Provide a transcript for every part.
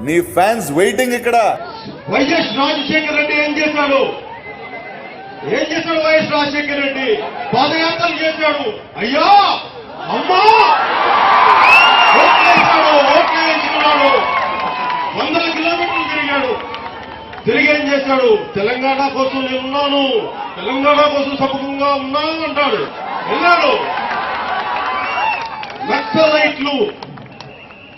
నీ fans waiting ఇక్కడ. YS Rajasekhar Reddy ఏం చేశాడు? ఏం చేశాడు వైఎస్ రాజశేఖర్ రెడ్డి? పాదయాత్రలు చేశాడు. అయ్యా! అమ్మా! ఓట్లేశాడు ఓట్లేసుకున్నాడు వందల కిలోమీటర్లు తిరిగాడు. తిరిగి ఏం చేశాడు? తెలంగాణ కోసం నేను ఉన్నాను. తెలంగాణ కోసం సముఖంగా ఉన్నాను అంటాడు. వెళ్ళాడు. నక్సలైట్లు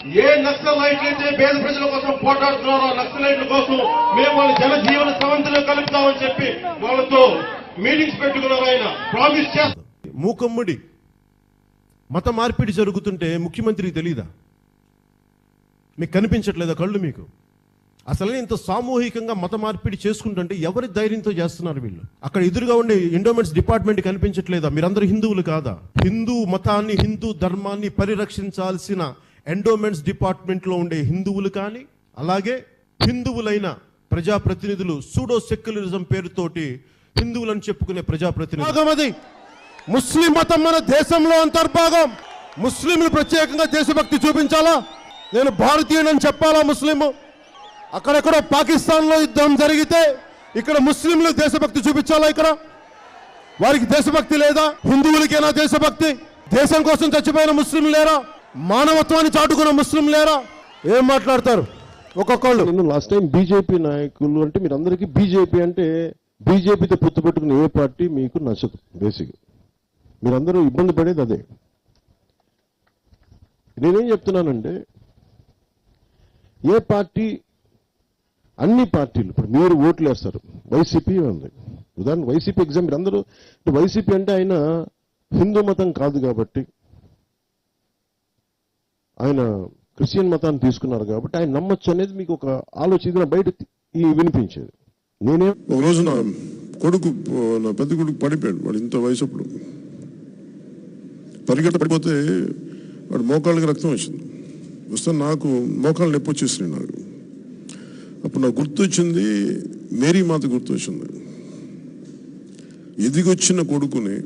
ఏ నక్సలైట్లు అయితే పేద ప్రజల కోసం పోటాడుతున్నారో నక్సలైట్ల కోసం మేము వాళ్ళ జన జీవన సమంతిలో కలుపుతామని చెప్పి వాళ్ళతో మీటింగ్స్ పెట్టుకున్నారు ఆయన. ప్రామిస్ చేస్తారు మూకమ్ముడి మత మార్పిడి జరుగుతుంటే ముఖ్యమంత్రికి తెలీదా? మీకు కనిపించట్లేదా కళ్ళు మీకు? అసలే ఇంత సామూహికంగా మత మార్పిడి చేసుకుంటుంటే ఎవరి ధైర్యంతో చేస్తున్నారు వీళ్ళు? అక్కడ ఎదురుగా ఉండే ఎండోమెంట్స్ డిపార్ట్మెంట్ కనిపించట్లేదా? మీరందరూ హిందువులు కాదా? హిందూ మతాన్ని హిందూ ధర్మాన్ని పరిరక్షించాల్సిన ఎండోమెంట్స్ డిపార్ట్మెంట్లో ఉండే హిందువులు కానీ అలాగే హిందువులైన ప్రజాప్రతినిధులు సూడో సెక్యులరిజం పేరుతోటి హిందువులని చెప్పుకునే ప్రజాప్రతినిధులు. అది ముస్లిం మతం మన దేశంలో అంతర్భాగం. ముస్లింలు ప్రత్యేకంగా దేశభక్తి చూపించాలా? నేను భారతీయుడని చెప్పాలా ముస్లిం అక్కడెక్కడో పాకిస్తాన్లో యుద్ధం జరిగితే ఇక్కడ ముస్లింలు దేశభక్తి చూపించాలా ఇక్కడ? వారికి దేశభక్తి లేదా? హిందువులకేనా దేశభక్తి? దేశం కోసం చచ్చిపోయిన ముస్లింలు లేరా? మానవత్వాన్ని చాటుకున్న ముస్లిం లేరా? ఏం మాట్లాడతారు? ఒక్కొక్కళ్ళు. నేను లాస్ట్ టైం బీజేపీ నాయకులు అంటే మీరు అందరికీ బీజేపీ అంటే బీజేపీతో పొత్తు పెట్టుకున్న ఏ పార్టీ మీకు నచ్చదు బేసిక్ మీరందరూ ఇబ్బంది పడేది అదే. నేనేం చెప్తున్నానంటే ఏ పార్టీ అన్ని పార్టీలు ఇప్పుడు మీరు ఓట్లు వేస్తారు వైసీపీ ఉంది. ఉదాహరణ వైసీపీ ఎగ్జామ్ మీరు అందరూ వైసీపీ అంటే ఆయన హిందూ మతం కాదు కాబట్టి ఆయన క్రిస్టియన్ మతాన్ని తీసుకున్నారు కాబట్టి ఆయన నమ్మొచ్చు అనేది మీకు ఒక ఆలోచన. బయట ఈ వినిపించేది. నేనే ఒక రోజు నా కొడుకు నా పెద్ద కొడుకు పడిపోయాడు. వాడు ఇంత వయసు అప్పుడు పరిగెట్ట పడిపోతే వాడు మోకాళ్ళకి రక్తం వచ్చింది. వస్తే నాకు మోకాళ్ళు నొప్పి వచ్చేసింది నాకు. అప్పుడు నాకు గుర్తొచ్చింది మేరీ మాత గుర్తొచ్చింది. ఎదిగొచ్చిన కొడుకుని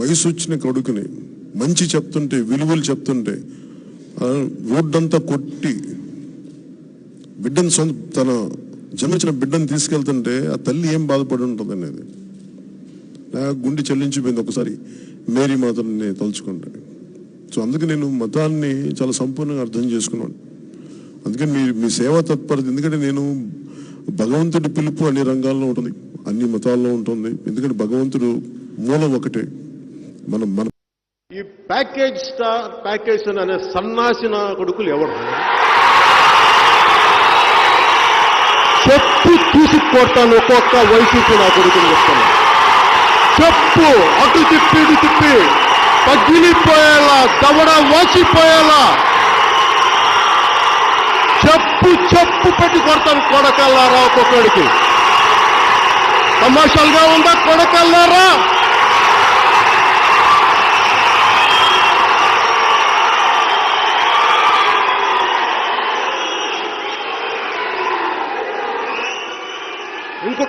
వయసు వచ్చిన కొడుకుని మంచి చెప్తుంటే విలువలు చెప్తుంటే రోడ్డంతా కొట్టి బిడ్డను సొంత తన జన్మించిన బిడ్డను తీసుకెళ్తుంటే ఆ తల్లి ఏం బాధపడి ఉంటుంది అనేది. నా గుండె చెల్లించిపోయింది ఒకసారి. మేరీ మాతని తలుచుకుంటే. సో అందుకే నేను మతాన్ని చాలా సంపూర్ణంగా అర్థం చేసుకున్నాను. అందుకని మీ మీ సేవా తత్పరత ఎందుకంటే నేను భగవంతుడి పిలుపు అన్ని రంగాల్లో ఉంటుంది. అన్ని మతాల్లో ఉంటుంది. ఎందుకంటే భగవంతుడు మూలం ఒకటే. మనం మన ఈ ప్యాకేజ్ స్టార్ ప్యాకేజ్ అనే సన్నాసిన కొడుకులు ఎవరు? చెప్పు తీసి కొడతాను ఒక్కొక్క వైసీపీ నా కొడుకుని చెప్తాను. చెప్పు అటు తిప్పి ఇటు తిప్పి. పగిలిపోయేలా దవడ వాచిపోయేలా. చెప్పు చెప్పు పెట్టి కొడతాను కొడకల్లారా ఒక్కొక్కడికి. తమాషాలుగా ఉందా కొడకల్లారా?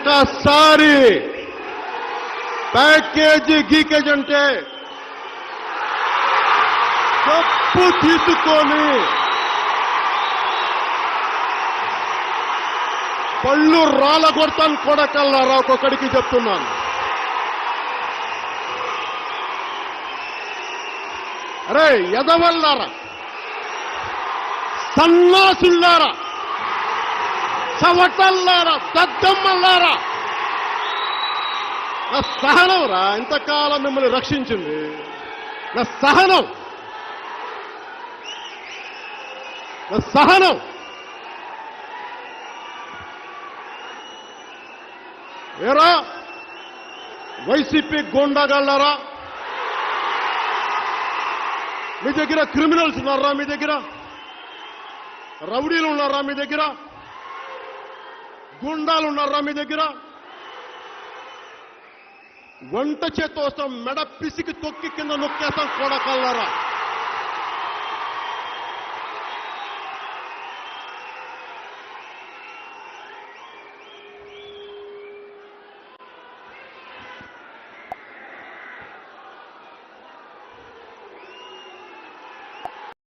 ఒక్కసారి ప్యాకేజీ గీకేజ్ అంటే తప్పు తీసుకొని పళ్ళు రాళ్ళ కొడతాను కొడకల్లారా ఒక్కొక్కడికి చెప్తున్నాను. అరే ఎదవల్లారా సన్నాసుల్లారా చవటల్లారా దద్దమ్మల్లారా. నా సహనం రా ఇంతకాలం మిమ్మల్ని రక్షించింది. నా సహనం. నా సహనం. ఏరా వైసీపీ గోండాగాళ్ళారా? మీ దగ్గర క్రిమినల్స్ ఉన్నారా మీ దగ్గర? రౌడీలు ఉన్నారా మీ దగ్గర? గుండాలు ఉన్నారా మీ దగ్గర? వంట చేత్తో వస్తాం మెడ పిసికి తొక్కి కింద నొక్కేస్తాం కొడకల్లారా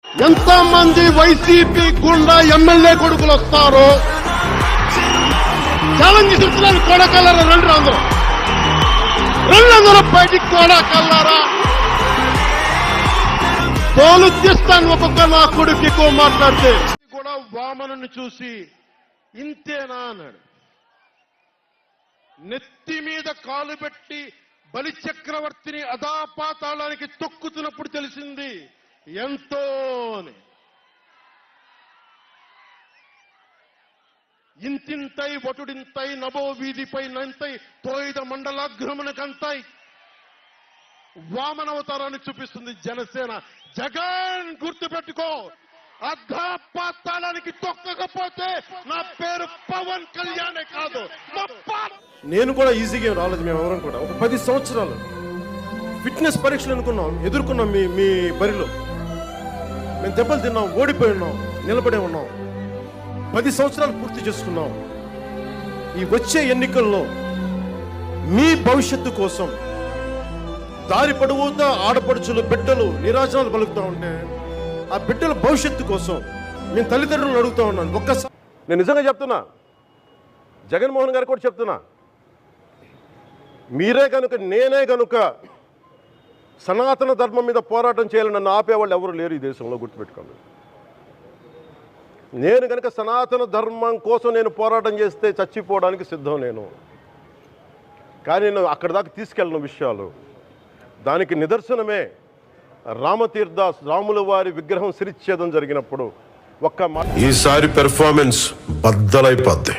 ఎంతమంది వైసీపీ గుండా ఎమ్మెల్యే కొడుకులు వస్తారో ఛాలెంజ్ ఇస్తున్నాను కొడకల్లరా? రెండు అందరూ రెండు అందరూ బయటికి కొడకల్లారా? తోలు తీస్తాను ఒక్కొక్క నా కొడుకు ఎక్కువ మాట్లాడితే. కూడా వామనుని చూసి ఇంతేనా అన్నాడు. నెత్తి మీద కాలు పెట్టి బలిచక్రవర్తిని అదాపాతాళానికి తొక్కుతున్నప్పుడు తెలిసింది ఎంతో అని ఇంతింతై వటుడింతై నభో వీధిపై నంతై తోయిద మండలాగ్రమణకంతై వామనవతారాన్ని చూపిస్తుంది జనసేన. జగన్ గుర్తుపెట్టుకో. అర్ధపాతాళానికి తొక్కకపోతే నా పేరు పవన్ కళ్యాణే కాదు. నేను కూడా ఈజీగా రాలేదు మేము ఎవరం కూడా. ఒక పది సంవత్సరాలు ఫిట్నెస్ పరీక్షలు అనుకున్నాం ఎదుర్కొన్నాం మీ మీ బరిలో. మేము దెబ్బలు తిన్నాం ఓడిపోయి ఉన్నాం నిలబడే ఉన్నాం. పది సంవత్సరాలు పూర్తి చేసుకున్నాం. ఈ వచ్చే ఎన్నికల్లో మీ భవిష్యత్తు కోసం దారి పొడవుతా ఆడపడుచులు బిడ్డలు నిరాశనాలు పలుకుతూ ఉంటే ఆ బిడ్డల భవిష్యత్తు కోసం మేము తల్లిదండ్రులను అడుగుతూ ఉన్నాను. ఒక్కసారి నేను నిజంగా చెప్తున్నా. జగన్మోహన్ గారు కూడా చెప్తున్నా. మీరే కనుక నేనే కనుక సనాతన ధర్మం మీద పోరాటం చేయాలని నన్ను ఆపేవాళ్ళు ఎవరు లేరు ఈ దేశంలో గుర్తుపెట్టుకోండి. నేను కనుక సనాతన ధర్మం కోసం నేను పోరాటం చేస్తే చచ్చిపోవడానికి సిద్ధం నేను. కానీ నేను అక్కడి దాకా తీసుకెళ్ళిన విషయాలు. దానికి నిదర్శనమే రామతీర్థ రాముల వారి విగ్రహం సిరిచ్ఛేదం జరిగినప్పుడు ఒక్క మా ఈసారి పెర్ఫార్మెన్స్ బద్దలైపోద్ది.